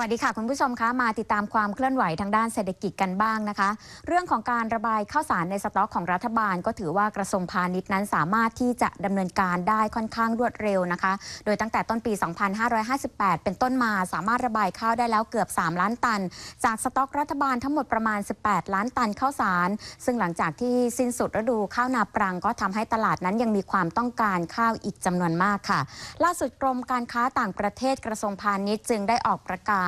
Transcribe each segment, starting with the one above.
วัสดีค่ะ คุณผู้ชมคะมาติดตามความเคลื่อนไหวทางด้านเศรษฐกิจกันบ้างนะคะ เรื่องของการระบายข้าวสารในสต็อกของรัฐบาล ก็ถือว่ากระทรวงพาณิชย์นั้นสามารถที่จะดำเนินการได้ค่อนข้างรวดเร็วนะคะ โดยตั้งแต่ต้นปี 2558 เป็นต้นมาสามารถระบายข้าวได้แล้วเกือบ 3 ล้านตัน จากสต็อกรัฐบาลทั้งหมดประมาณ 18 ล้านตันข้าวสาร ซึ่งหลังจากที่สิ้นสุดฤดูข้าวนาปรัง ก็ทำให้ตลาดนั้นยังมีความต้องการข้าวอีกจำนวนมากค่ะ ล่าสุดกรมการค้าต่างประเทศกระทรวงพาณิชย์จึงได้ออกประกาศ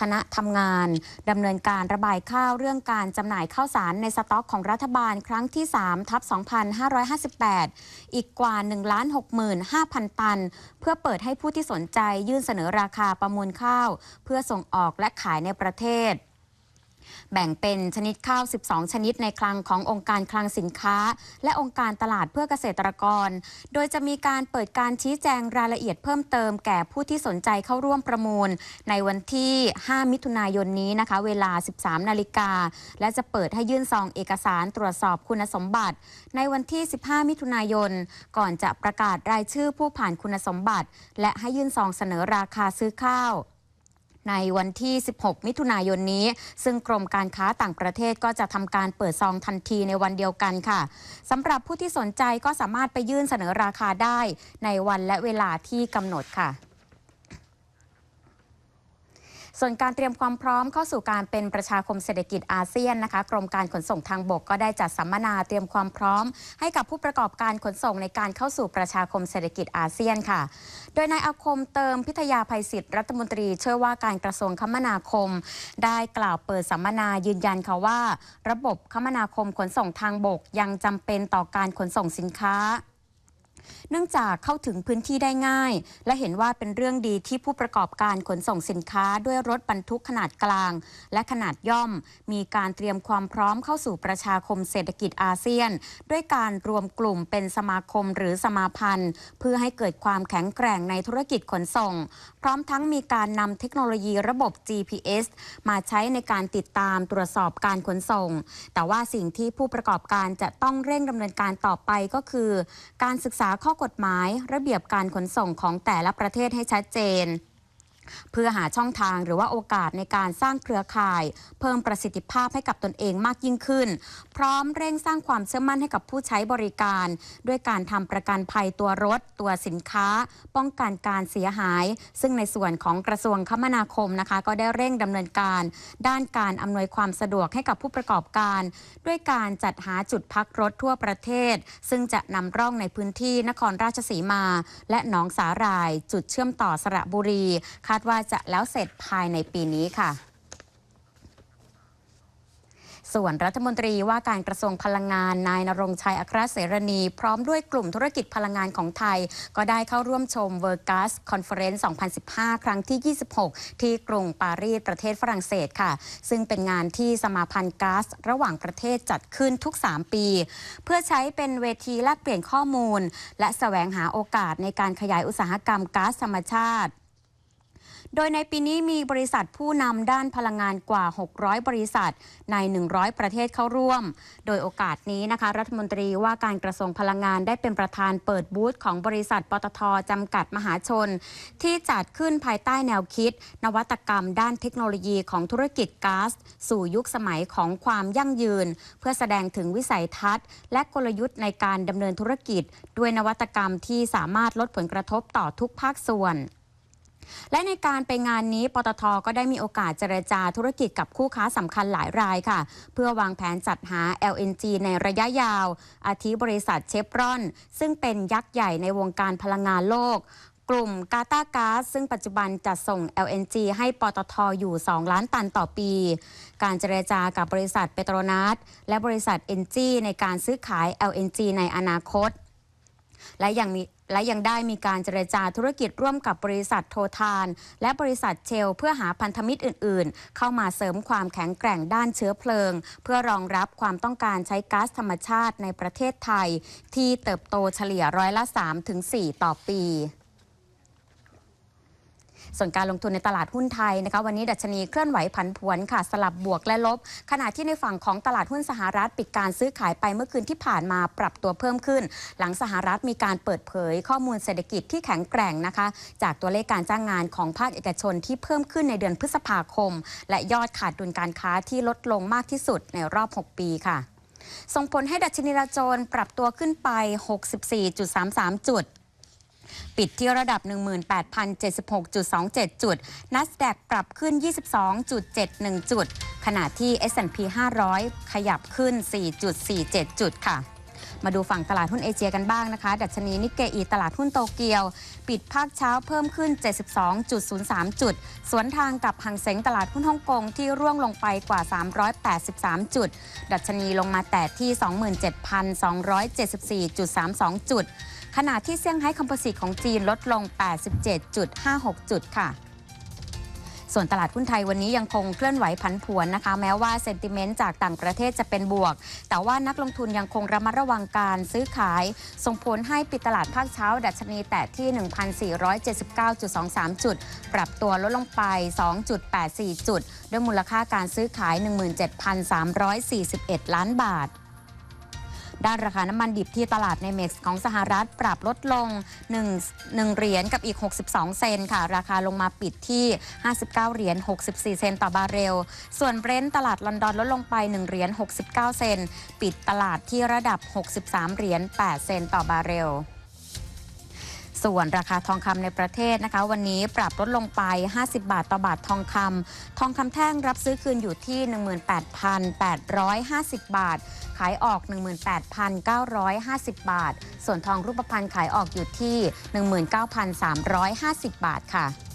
คณะทำงานดำเนินการระบายข้าวเรื่องการจำหน่ายข้าวสารในสต็อกของรัฐบาลครั้งที่3ทับ2558 อีกกว่า 1 65,000 ตัน เพื่อเปิดให้ผู้ที่สนใจยื่นเสนอราคาประมูลข้าว เพื่อส่งออกและขายในประเทศ แบ่งเป็นชนิดข้าว 12 ชนิดในคลังขององค์การคลังสินค้า และองค์การตลาดเพื่อเกษตรกร โดยจะมีการเปิดการชี้แจงรายละเอียดเพิ่มเติมแก่ผู้ที่สนใจเข้าร่วมประมูล ในวันที่ 5 มิถุนายนนี้นะคะ เวลา 13 นาฬิกา และจะเปิดให้ยื่นซองเอกสารตรวจสอบคุณสมบัติ ในวันที่ 15 มิถุนายน ก่อนจะประกาศรายชื่อผู้ผ่านคุณสมบัติ และให้ยื่นซองเสนอราคาซื้อข้าว ในวันที่ 16 มิถุนายนนี้ ซึ่งกรมการค้าต่างประเทศก็จะทำการเปิดซองทันทีในวันเดียวกันค่ะสำหรับผู้ที่สนใจก็สามารถไปยื่นเสนอราคาได้ในวันและเวลาที่กำหนดค่ะ ส่วนการเตรียมความพร้อมเข้าสู่การเป็นประชาคมเศรษฐกิจอาเซียนนะคะ กรมการขนส่งทางบกก็ได้จัดสัมมนาเตรียมความพร้อม ให้กับผู้ประกอบการขนส่งในการเข้าสู่ประชาคมเศรษฐกิจอาเซียนค่ะ โดยนายอาคมเติมพิทยาภัยศิษย์รัฐมนตรีเชื่อว่าการกระทรวงคมนาคม ได้กล่าวเปิดสัมมนายืนยันค่ะว่า ระบบคมนาคมขนส่งทางบกยังจำเป็นต่อการขนส่งสินค้า เนื่องจากเข้าถึงพื้นที่ได้ง่าย และเห็นว่าเป็นเรื่องดีที่ผู้ประกอบการขนส่งสินค้าด้วยรถบรรทุกขนาดกลาง และขนาดย่อม มีการเตรียมความพร้อมเข้าสู่ประชาคมเศรษฐกิจอาเซียน ด้วยการรวมกลุ่มเป็นสมาคมหรือสมาพันธ์ เพื่อให้เกิดความแข็งแกร่งในธุรกิจขนส่ง พร้อมทั้งมีการนำเทคโนโลยีระบบ GPS มาใช้ในการติดตามตรวจสอบการขนส่ง แต่ว่าสิ่งที่ผู้ประกอบการจะต้องเร่งดำเนินการต่อไปก็คือ การศึกษาข้อกฎหมาย ระเบียบการขนส่งของแต่ละประเทศให้ชัดเจน เพื่อหาช่องทางหรือว่าโอกาสในการสร้างเครือข่าย เพิ่มประสิทธิภาพให้กับตนเองมากยิ่งขึ้น พร้อมเร่งสร้างความเชื่อมั่นให้กับผู้ใช้บริการ ด้วยการทำประกันภัยตัวรถ ตัวสินค้า ป้องกันการเสียหาย ซึ่งในส่วนของกระทรวงคมนาคมนะคะ ก็ได้เร่งดำเนินการ ด้านการอำนวยความสะดวกให้กับผู้ประกอบการ ด้วยการจัดหาจุดพักรถทั่วประเทศ ซึ่งจะนำร่องในพื้นที่นครราชสีมา และหนองสาหร่าย จุดเชื่อมต่อสระบุรีาดว่าจะแล้วเสร็จภายในปีนี้ค่ะส่วนรัฐมนตรีว่าการกระทรวงพลังงาน นายนรงชัยอัครเสรณี พร้อมด้วยกลุ่มธุรกิจพลังงานของไทย ก็ได้เข้าร่วมชม v e r g a s Conference 2015 ครั้งที่ 26 ที่กรุงปารีสประเทศฝรั่งเศสค่ะ ซึ่งเป็นงานที่สมาพันธ์ก๊าซระหว่างประเทศจัดขึ้นทุก 3 ปี เพื่อใช้เป็นเวทีแลกเปลี่ยนข้อมูล และแสวงหาโอกาสในการขยายอุตสาหกรรมก๊าซธรรมชาติ โดยในปีนี้มีบริษัทผู้นำด้านพลังงานกว่า 600 บริษัทใน 100 ประเทศเข้าร่วม โดยโอกาสนี้นะคะ รัฐมนตรีว่าการกระทรวงพลังงานได้เป็นประธานเปิดบูธของบริษัทปตทจำกัดมหาชน ที่จัดขึ้นภายใต้แนวคิด นวัตกรรมด้านเทคโนโลยีของธุรกิจก๊าซสู่ยุคสมัยของความยั่งยืน เพื่อแสดงถึงวิสัยทัศน์ และกลยุทธ์ในการดำเนินธุรกิจ ด้วยนวัตกรรมที่สามารถลดผลกระทบต่อทุกภาคส่วน และในการไปงานนี้ปตทก็ได้มีโอกาสเจรจาธุรกิจกับคู่ค้าสำคัญหลายรายค่ะ เพื่อวางแผนจัดหา LNG ในระยะยาว อาทิบริษัทเชฟรอน ซึ่งเป็นยักษ์ใหญ่ในวงการพลังงานโลกกลุ่มกาตาก๊าซซึ่งปัจจุบันจัดส่ง LNG ให้ปตทอยู่ 2 ล้านตันต่อปี การเจรจากับบริษัทเปโตรนัสและบริษัทเอนจีในการซื้อขาย LNG ในอนาคต และยังมี และยังได้มีการเจรจาธุรกิจร่วมกับบริษัทโททาน และบริษัทเชล เพื่อหาพันธมิตรอื่น ๆ เข้ามาเสริมความแข็งแกร่งด้านเชื้อเพลิง เพื่อรองรับความต้องการใช้ก๊าซธรรมชาติในประเทศไทย ที่เติบโตเฉลี่ยร้อยละ 3-4 ต่อปี ส่วนการลงทุนในตลาดหุ้นไทยนะคะวันนี้ดัชนีเคลื่อนไหวผันผวนค่ะสลับบวกและลบ ขณะที่ในฝั่งของตลาดหุ้นสหรัฐปิดการซื้อขายไปเมื่อคืนที่ผ่านมาปรับตัวเพิ่มขึ้น หลังสหรัฐมีการเปิดเผยข้อมูลเศรษฐกิจที่แข็งแกร่งนะคะ จากตัวเลขการจ้างงานของภาคเอกชนที่เพิ่มขึ้นในเดือนพฤษภาคม และยอดขาดดุลการค้าที่ลดลงมากที่สุดในรอบ 6 ปีค่ะส่งผลให้ดัชนีดาวโจนส์ปรับตัวขึ้นไป 64.33 จุด ปิดที่ระดับ 18,076.27 จุด NASDAQ ปรับขึ้น 22.71 จุด ขณะที่ S&P 500 ขยับขึ้น 4.47 จุดค่ะมาดูฝั่งตลาดหุ้นเอเชียกันบ้างนะคะ ดัชนีนิกเกอีตลาดหุ้นโตเกียว ปิดภาคเช้าเพิ่มขึ้น 72.03 จุด สวนทางกับหังเซ็งตลาดหุ้นฮ่องกงที่ร่วงลงไปกว่า 383 จุด ดัชนีลงมาแต่ที่ 27,274.32 จุด ขณะที่เซี่ยงไฮ้คอมโพสิตของจีนลดลง 87.56 จุดค่ะส่วนตลาดหุ้นไทยวันนี้ยังคงเคลื่อนไหวผันผวนนะคะ แม้ว่าเซนติเมนต์จากต่างประเทศจะเป็นบวก แต่ว่านักลงทุนยังคงระมัดระวังการซื้อขาย ส่งผลให้ปิดตลาดภาคเช้า ดัชนีแตะที่ 1,479.23 จุด ปรับตัวลดลงไป 2.84 จุด ด้วยมูลค่าการซื้อขาย 17,341 ล้านบาท ด้านราคาน้ำมันดิบที่ตลาดในเม็กซ์ของสหรัฐปรับลดลง 1 1เหรียญกับอีก 62 เซนค่ะ ราคาลงมาปิดที่ 59 เหรียญ 64 เซนต์ต่อบาร์เรล ส่วนเบรนท์ตลาดลอนดอนลดลงไป 1 เหรียญ 69 เซนต์ปิดตลาดที่ระดับ 63 เหรียญ 8 เซนต์ต่อบาร์เรล ส่วนราคาทองคำในประเทศนะคะ วันนี้ปรับลดลงไป 50 บาทต่อบาททองคำทองคำแท่งรับซื้อคืนอยู่ที่ 18,850 บาท ขายออก 18,950 บาท ส่วนทองรูปพรรณขายออกอยู่ที่ 19,350 บาทค่ะ